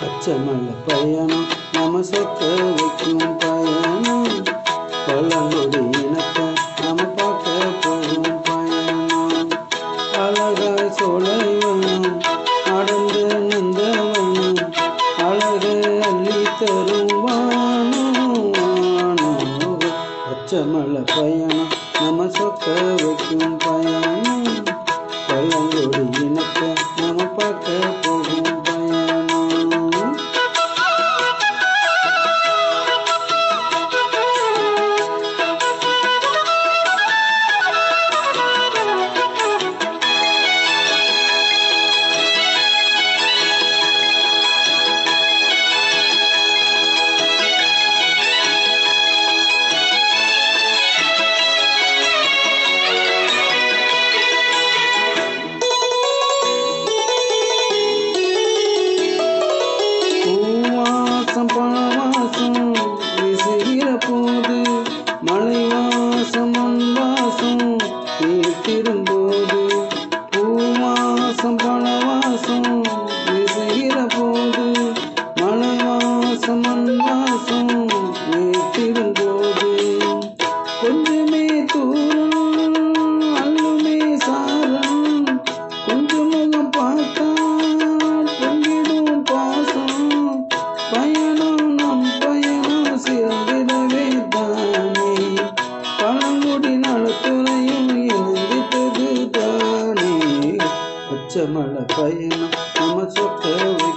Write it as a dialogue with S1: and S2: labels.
S1: பச்சைமலை பயணம் நம்ம சொக்க வைக்கும் பயணம். பழங்குடி இனத்தை நம்ம பார்க்க போகும் பயணம். அழகாய் சோலைவனம் அடர்ந்து வேணும் அழகு அள்ளி தரும் வானம் பச்சைமலை பயணம் நம்ம சொக்க வைக்கும் பயணம். போது மனவாசம் அன்வாசம் வைத்திருந்தோது ಚಮಳ ಪಯಣ ನಮ ಸ್ವಪ್ನ